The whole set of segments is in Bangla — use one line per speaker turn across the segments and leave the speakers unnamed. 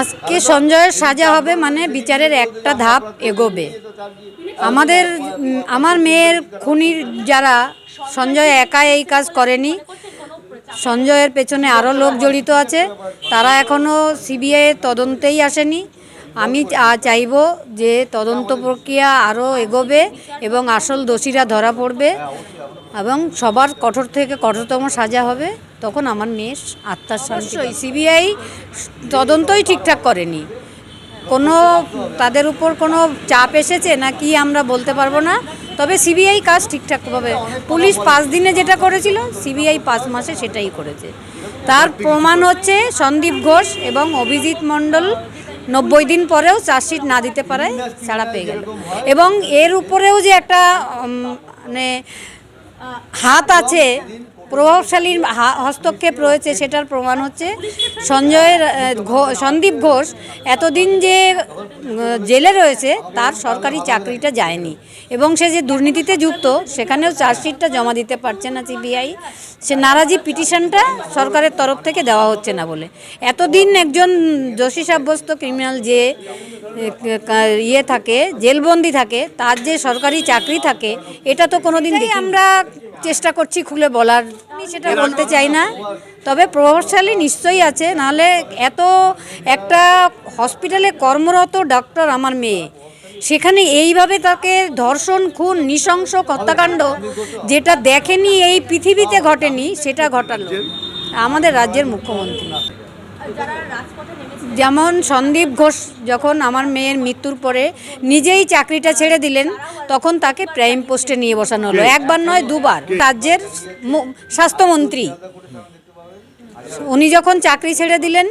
আজকে সঞ্জয়ের সাজা হবে মানে বিচারের একটা ধাপ এগোবে। আমাদের, আমার মেয়ের খুনির যারা, সঞ্জয় একা এই কাজ করেনি। সঞ্জয়ের পেছনে আরও লোক জড়িত আছে। তারা এখনও সিবিআই তদন্তেই আসেনি। আমি চাইব যে তদন্ত প্রক্রিয়া আরও এগোবে এবং আসল দোষীরা ধরা পড়বে এবং সবার কঠোর থেকে কঠোরতম সাজা হবে। তখন আমার মেয়ে আত্মার শান্তি সিবিআই তদন্তই ঠিকঠাক করেনি। কোনো তাদের উপর কোনো চাপ এসেছে না কি আমরা বলতে পারব না। তবে সিবিআই কাজ ঠিকঠাকভাবে। পুলিশ পাঁচ দিনে যেটা করেছিল, সিবিআই পাঁচ মাসে সেটাই করেছে। তার প্রমাণ হচ্ছে সন্দীপ ঘোষ এবং অভিজিৎ মণ্ডল নব্বই দিন পরেও চার্জশিট না দিতে পারায় ছাড়া পেয়ে গেল। এবং এর উপরেও যে একটা মানে হাত আছে প্রভাবশালীর হস্তক্ষেপ রয়েছে, সেটার প্রমাণ হচ্ছে সঞ্জয়ের সন্দীপ ঘোষ এতদিন যে জেলে রয়েছে, তার সরকারি চাকরিটা যায়নি। এবং সে যে দুর্নীতিতে যুক্ত, সেখানেও চার্জশিটটা জমা দিতে পারছে না সিবিআই। সে নারাজি পিটিশনটা সরকারের তরফ থেকে দেওয়া হচ্ছে না বলে। এতদিন একজন দোষী সাব্যস্ত ক্রিমিনাল যে ইয়ে থাকে জেলবন্দি থাকে তার যে সরকারি চাকরি থাকে এটা তো কোনোদিন দেখি আমরা চেষ্টা করছি খুলে বলার। আমি সেটা বলতে চাই না। তবে প্রভাবশালী নিশ্চয়ই আছে নাহলে এত একটা হসপিটালে কর্মরত ডক্টর আমার মেয়ে সেখানে এইভাবে তাকে ধর্ষণ খুন নৃশংস হত্যাকাণ্ড যেটা দেখেনি এই পৃথিবীতে ঘটেনি সেটা ঘটালো। আমাদের রাজ্যের মুখ্যমন্ত্রী। যেমন সন্দীপ ঘোষ যখন আমার মেয়ের মৃত্যুর পরে নিজেই চাকরিটা ছেড়ে দিলেন, তখন তাকে প্রাইম পোস্টে নিয়ে বসানো হলো। একবার নয়, দুবার। রাজ্যের স্বাস্থ্যমন্ত্রী। উনি যখন চাকরি ছেড়ে দিলেন,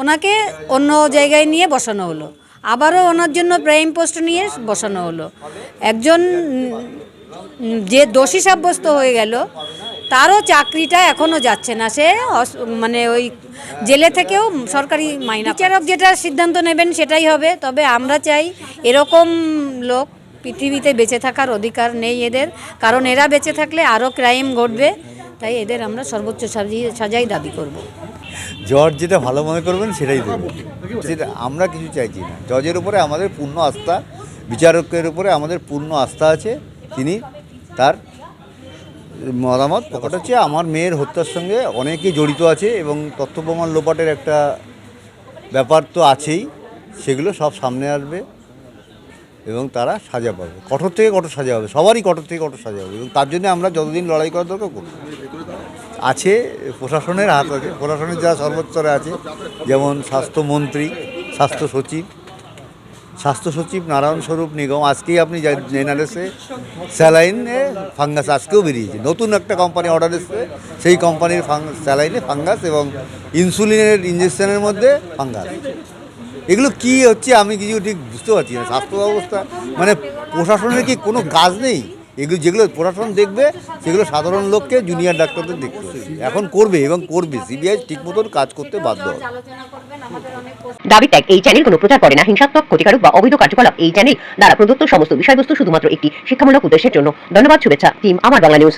ওনাকে অন্য জায়গায় নিয়ে বসানো হলো। আবারও ওনার জন্য প্রাইম পোস্ট নিয়ে বসানো হলো। একজন যে দোষী সাব্যস্ত হয়ে গেল তারও চাকরিটা এখনও যাচ্ছে না। সে মানে ওই জেলে থেকেও সরকারি মাইনা বিচারক যেটা সিদ্ধান্ত নেবেন সেটাই হবে তবে আমরা চাই এরকম লোক পৃথিবীতে বেঁচে থাকার অধিকার নেই এদের কারণ এরা বেঁচে থাকলে আরও ক্রাইম ঘটবে তাই এদের আমরা সর্বোচ্চ সাজি- সাজাই দাবি করব।
জজ যেটা ভালো মনে করবেন সেটাই দেবেন সেটা আমরা কিছু চাইছি না। জজের উপরে আমাদের পূর্ণ আস্থা বিচারকের উপরে আমাদের পূর্ণ আস্থা আছে তিনি তার মতামত প্রকট হচ্ছে আমার মেয়ের হত্যার সঙ্গে অনেকেই জড়িত আছে এবং তথ্য প্রমাণ লোপাটের একটা ব্যাপার তো আছেই, সেগুলো সব সামনে আসবে এবং তারা সাজা পাবে। কঠোর থেকে কঠোর সাজা হবে, সবারই কঠোর থেকে কঠোর সাজা হবে এবং তার জন্য আমরা যতদিন লড়াই করার দরকার করব। আছে, প্রশাসনের হাত আছে, প্রশাসনের যারা সর্বোচ্চরে আছে, যেমন স্বাস্থ্যমন্ত্রী, স্বাস্থ্য সচিব স্বাস্থ্য সচিব নারায়ণ স্বরূপ নিগম, আজকেই আপনি জেনারেসে স্যালাইনে ফাঙ্গাস আজকেও বেরিয়েছে। নতুন একটা কোম্পানি অর্ডার এসছে, সেই কোম্পানির স্যালাইনে ফাঙ্গাস এবং ইনসুলিনের ইঞ্জেকশনের মধ্যে ফাঙ্গাস। এগুলো কি হচ্ছে আমি কিছু ঠিক বুঝতে পারছি না। স্বাস্থ্য ব্যবস্থা মানে প্রশাসনের কি কোনো কাজ নেই? এগুলো যেগুলো প্রশাসন দেখবে, সেগুলো সাধারণ লোককে জুনিয়র ডাক্তারদের দেখতে এখন করবে এবং করবে। সিবিআই ঠিক মতন কাজ করতে বাধ্য হবে।
দাবি ত্যাগ। এই চ্যানেল কোনো প্রচার করে না। হিংসাত্মক, ক্ষতিকারক বা অবৈধ কার্যকলাপ এই চ্যানেল দ্বারা প্রদত্ত সমস্ত বিষয়বস্তু শুধুমাত্র একটি শিক্ষামূলক উদ্দেশ্যের জন্য। ধন্যবাদ, শুভেচ্ছা টিম আমার বাংলা নিউজ